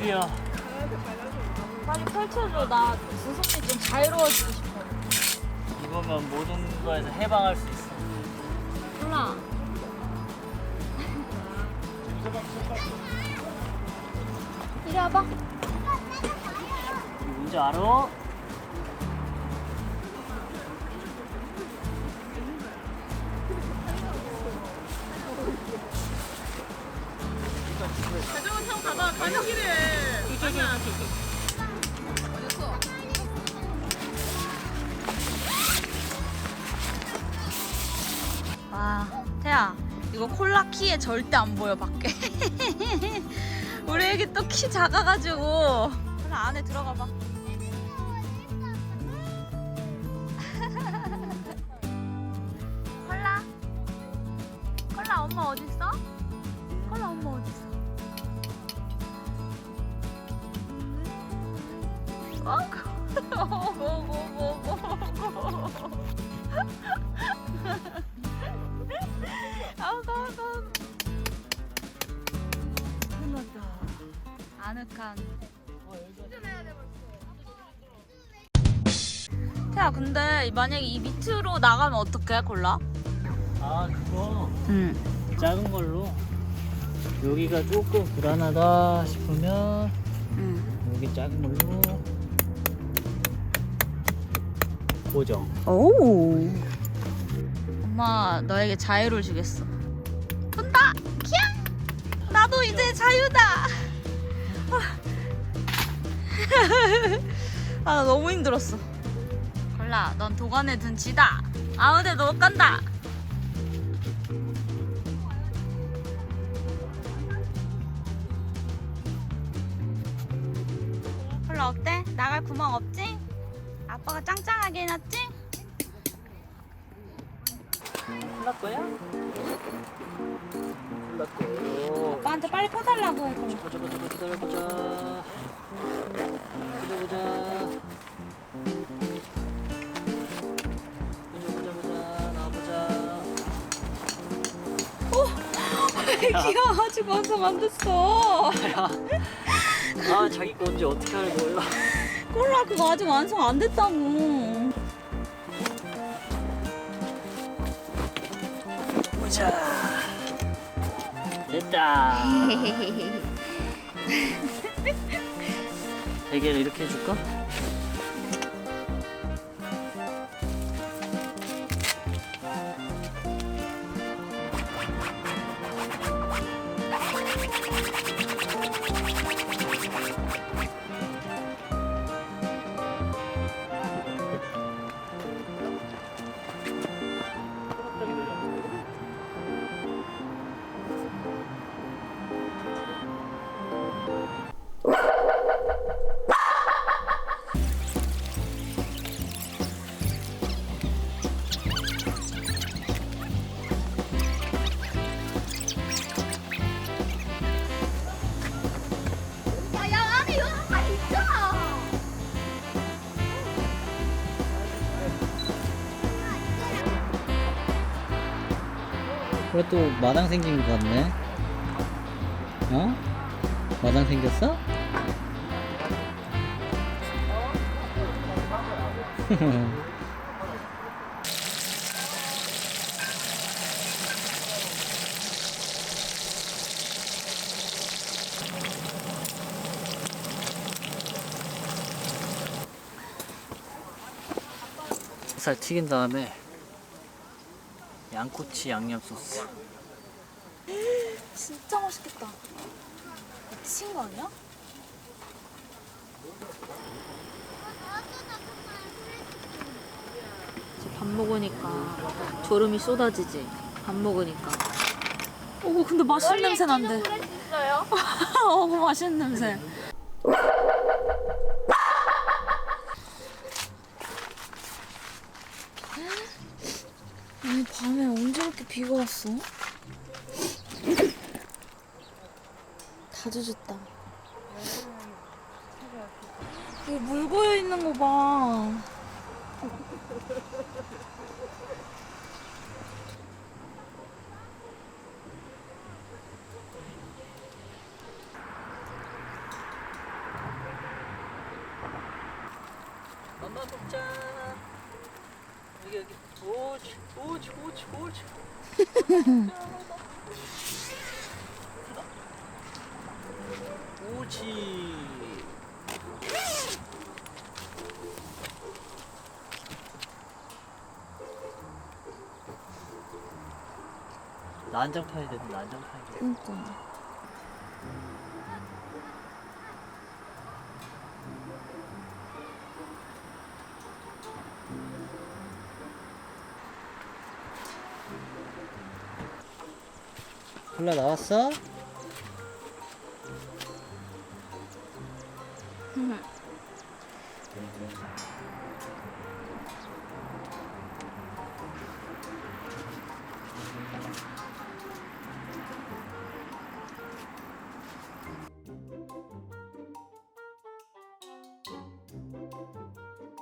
드디어 빨리 펼쳐줘. 나 구성이 좀 자유로워지고 싶어. 이거면 모든 거에서 해방할 수 있어. 몰라. 이리 와봐. 뭔지 알아? 자전거 타고 가봐 가는 길에 아니야 와, 태야, 이거 콜라 키에 절대 안 보여 밖에. 우리 애기 또 키 작아가지고. 콜라 안에 들어가 봐. 콜라, 콜라 엄마 어디 있어? 콜라 엄마 어디 있어? 아우 더워 더워 끝났다 아늑한 태야 근데 만약에 이 밑으로 나가면 어떡해 골라? 아 그거? 응. 작은 걸로. 여기가 조금 불안하다 싶으면 응. 여기 작은 걸로 고정. 오. 엄마 너에게 자유를 주겠어. 돈다! 키야 나도 이제 자유다! 아 나 너무 힘들었어. 골라 넌 도관에 든 쥐다. 아무데도 못 간다. 골라 어때? 나갈 구멍 없지? 아빠가 짱짱하게 해놨지? 끝날 거요. 아빠한테 빨리 꺼달라고 해서 보자 보자 보자 기다려보자. 보자 보자. 보자 보자 보자 나와보자. 애기가 아직 완성 안 됐어 야, 아 자기 거 언제 어떻게 하는 거야? 콜라 그거 아직 완성 안 됐다고 보자. 됐다. 대게를 이렇게 해줄까? 그래 또 마당 생긴 것 같네. 어? 마당 생겼어? 살 튀긴 다음에 양꼬치 양념 소스. 진짜 맛있겠다. 미친 거 아니야? 밥 먹으니까 졸음이 쏟아지지. 밥 먹으니까. 오 근데 맛있는 냄새 난대. 어 맛있는 냄새 밤에 언제 이렇게 비가 왔어? 다 젖었다. 이거 물 고여 있는 거 봐. 엄마 복자. 여기 여기. 오치 오치 오치 오치. 오치. 난장 타야 되는 난장 타야 돼. 그니까. 콜라 나왔어?